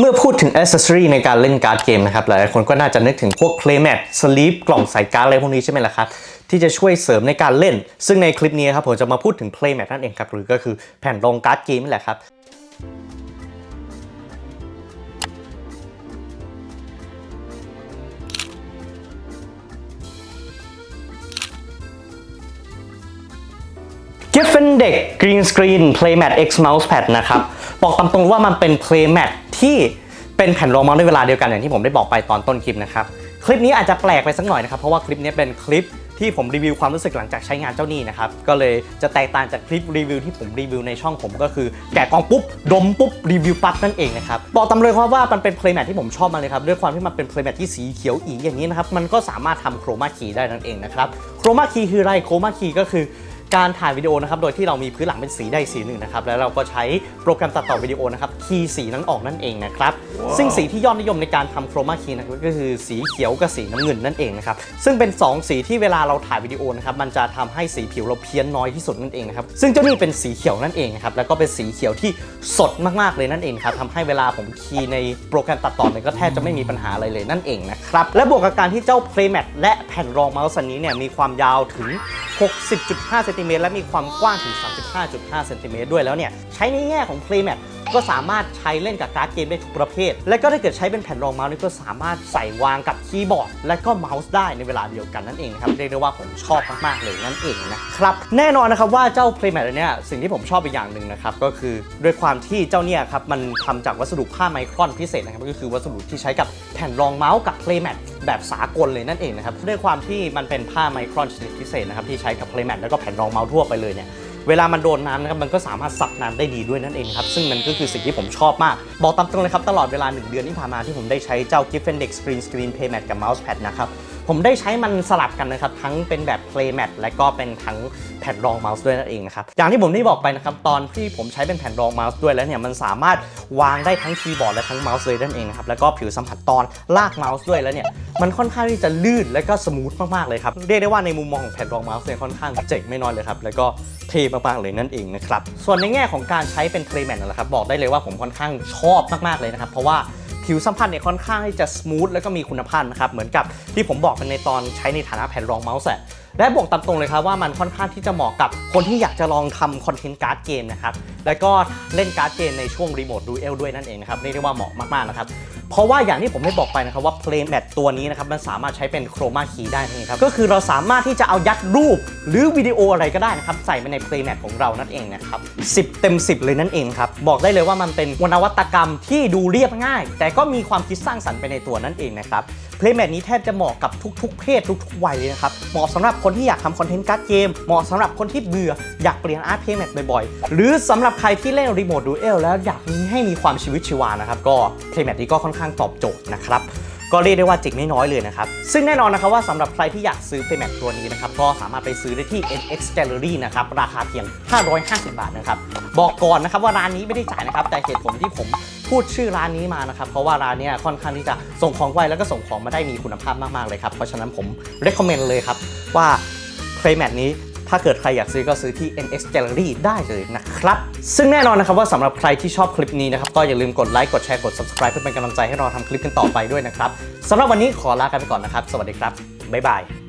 เมื่อพูดถึงอ c เซสซอรีในการเล่นการ์ดเกมนะครับหลายๆคนก็น่าจะนึกถึงพวก playmat sleeve กล่องใส่การ์ดอะไรพวกนี้ใช่ไหมล่ะครับ ที่จะช่วยเสริมในการเล่น ซึ่งในคลิปนี้ครับผมจะมาพูดถึง playmat นั่นเองครับ หรือก็คือแผ่นรองการ์ดเกมนี่แหละครับ g i f f e n Deck Green Screen Playmat X Mousepad นะครับ บอกตามตรงว่ามันเป็น Playmat ที่เป็นแผ่นรองเมาส์ในเวลาเดียวกันอย่างที่ผมได้บอกไปตอนต้นคลิปนะครับ คลิปนี้อาจจะแปลกไปสักหน่อยนะครับ เพราะว่าคลิปนี้เป็นคลิปที่ผมรีวิวความรู้สึกหลังจากใช้งานเจ้านี่นะครับ ก็เลยจะแตกต่างจากคลิปรีวิวที่ผมรีวิวในช่องผมก็คือ แกะกล่องปุ๊บ ดมปุ๊บ รีวิวปั๊บนั่นเองนะครับ บอกตามเลยครับว่ามันเป็น playmat ที่ผมชอบมาเลยครับ ด้วยความที่มันเป็น playmat ที่สีเขียวอีอย่างนี้นะครับ มันก็สามารถทำโครมาคีได้นั่นเองนะครับ โครมาคีคืออะไร โครมาคีก็คือ การถ่ายวิดีโอนะครับโดยที่เรามีพื้นหลังเป็นสีใดสีหนึ่งนะครับแล้วเราก็ใช้โปรแกรมตัดต่อวิดีโอนะครับคีย์สีนั้นออกนั่นเองนะครับซึ่งสีที่ยอดนิยมในการทำโครมาคีนะครับก็คือสีเขียวกับสีน้ำเงินนั่นเองนะครับซึ่งเป็น 2 สีที่เวลาเราถ่ายวิดีโอนะครับมันจะทำให้สีผิวเราเพี้ยนน้อยที่สุดนั่นเองนะครับซึ่งเจ้านี่เป็นสีเขียวนั่นเองนะครับแล้วก็เป็นสีเขียวที่สดมากๆเลยนั่นเองครับทำให้เวลาผมคีย์ในโปรแกรมตัดต่อเนี่ยก็แทบจะไม่มีปัญหาอะไรเลยนั่นเองนะครับและบวกกับการที่เจ้า Playmat และแผ่นรองเมาส์อันนี้เนี่ยมีความยาวถึง60.5 เซนติเมตรและมีความกว้างถึง 35.5 เซนติเมตรด้วยแล้วเนี่ย ใช้ในแง่ของ Playmat ก็สามารถใช้เล่นกับการ์ดเกมได้ทุกประเภท และก็ถ้าเกิดใช้เป็นแผ่นรองเมาส์นี่ก็สามารถใส่วางกับคีย์บอร์ด และก็เมาส์ได้ในเวลาเดียวกันนั่นเองครับเรียกได้ว่าผมชอบมากๆเลยนั่นเองนะครับแน่นอนนะครับว่าเจ้า Playmat เนี้ยสิ่งที่ผมชอบอีกอย่างหนึ่งนะครับก็คือด้วยความที่เจ้าเนี่ยครับมันทำจากวัสดุผ้าไมครอนพิเศษนะครับก็คือวัสดุที่ใช้กับแผ่นรองเมาส์กับ Playmat แบบสากลเลยนั่นเองนะครับด้วยความที่มันเป็นผ้าไมครอนชนิดพิเศษนะครับที่ใช้กับ Playmat แล้วก็แผ่นรองเมาส์ทั่วไปเลยเนี่ย เวลามันโดนน้ำนะครับมันก็สามารถซับน้ำได้ดีด้วยนั่นเองครับซึ่งมันก็คือสิ่งที่ผมชอบมาก บอกตามตรงเลยครับตลอดเวลา 1 เดือนที่ผ่านมาที่ผมได้ใช้เจ้า g i f f e n Deck Screen Screen Playmat กับ Mousepad นะครับ ผมได้ใช้มันสลับกันนะครับ ทั้งเป็นแบบ Playmat และก็เป็นทั้งแผ่นรองเมาส์ด้วยนั่นเองนะครับอย่างที่ผมได้บอกไปนะครับตอนที่ผมใช้เป็นแผ่นรองเมาส์ด้วยแล้วเนี่ยมันสามารถวางได้ทั้งคีย์บอร์ดและทั้งเมาส์เลยนั่นเองนะครับแล้วก็ผิวสัมผัสตอนลากเมาส์ด้วยแล้วเนี่ยมันค่อนข้างที่จะลื่นและก็สมูทมากๆเลยครับเรียกได้ว่าในมุมมองของแผ่นรองเมาส์เนี่ยค่อนข้างเจ๋งไม่น้อยเลยครับแล้วก็เท่มากๆเลยนั่นเองนะครับส่วนในแง่ของการใช้เป็น Playmat นั่นแหละครับบอกได้เลยว่าผมค่อนข้างชอบมากๆเลยนะครับเพราะว่า ผิวสัมผัสเนี่ยค่อนข้างที่จะสมูทแล้วก็มีคุณภาพนะครับเหมือนกับที่ผมบอกกันในตอนใช้ในฐานะแผ่นรองเมาส์แหละและบอกตามตรงเลยครับว่ามันค่อนข้างที่จะเหมาะกับคนที่อยากจะลองทำคอนเทนต์การ์ดเกมนะครับ และก็เล่นการ์ดเกมในช่วงรีโมทดูเอลด้วยนั่นเองนะครับเรียกได้ว่าเหมาะมากๆนะครับ เพราะว่าอย่างที่ผมได้บอกไปนะครับว่า Playmat ตัวนี้นะครับมันสามารถใช้เป็นโครมาคีได้นั่นเองครับก็คือเราสามารถที่จะเอายัดรูปหรือวิดีโออะไรก็ได้นะครับใส่ไปใน Playmat ของเรานั่นเองนะครับ10 เต็ม 10 เลยนั่นเองครับบอกได้เลยว่ามันเป็นวนวัตกรรมที่ดูเรียบง่าย แต่ก็มีความคิดสร้างสรรค์ไปในตัวนั่นเองนะครับ Playmat นี้แทบจะเหมาะกับทุกๆ เพศทุกๆวัยเลยนะครับเหมาะสำหรับคนที่อยากทำคอนเทนต์การ์ดเกมเหมาะสำหรับคนที่เบื่ออยากเปลี่ยนอาร์ต Playmat บ่อยๆ หรือสำหรับใครที่เล่นรีโมทดูเอลแล้วอยากมีให้มีความชีวิตชีวานะครับก็ Playmat นี้ก็ค่อนข้างตอบโจทย์นะครับก็เรียกได้ว่าเจ๋งไม่น้อยเลยนะครับ ซึ่งแน่นอนนะครับว่าสำหรับใครที่อยากซื้อ Playmat ตัวนี้นะครับ ก็สามารถไปซื้อได้ที่ NX Gallery นะครับ ราคาเพียง 550 บาทนะครับ บอกก่อนนะครับว่าร้านนี้ไม่ได้จ่ายนะครับ แต่เหตุผลที่ผมพูดชื่อร้านนี้มานะครับ เพราะว่าร้านนี้ค่อนข้างที่จะส่งของไวแล้วก็ส่งของมาได้มีคุณภาพมากๆเลยครับ เพราะฉะนั้นผม recommend เลยครับว่า Playmat นี้ ถ้าเกิดใครอยากซื้อก็ซื้อที่ NX Gallery ได้เลยนะครับ ซึ่งแน่นอนนะครับว่าสำหรับใครที่ชอบคลิปนี้นะครับ ก็อย่าลืมกดไลค์กดแชร์กด subscribe เพื่อเป็นกำลังใจให้เราทำคลิปกันต่อไปด้วยนะครับสำหรับวันนี้ขอลากันไปก่อนนะครับ สวัสดีครับบ๊ายบาย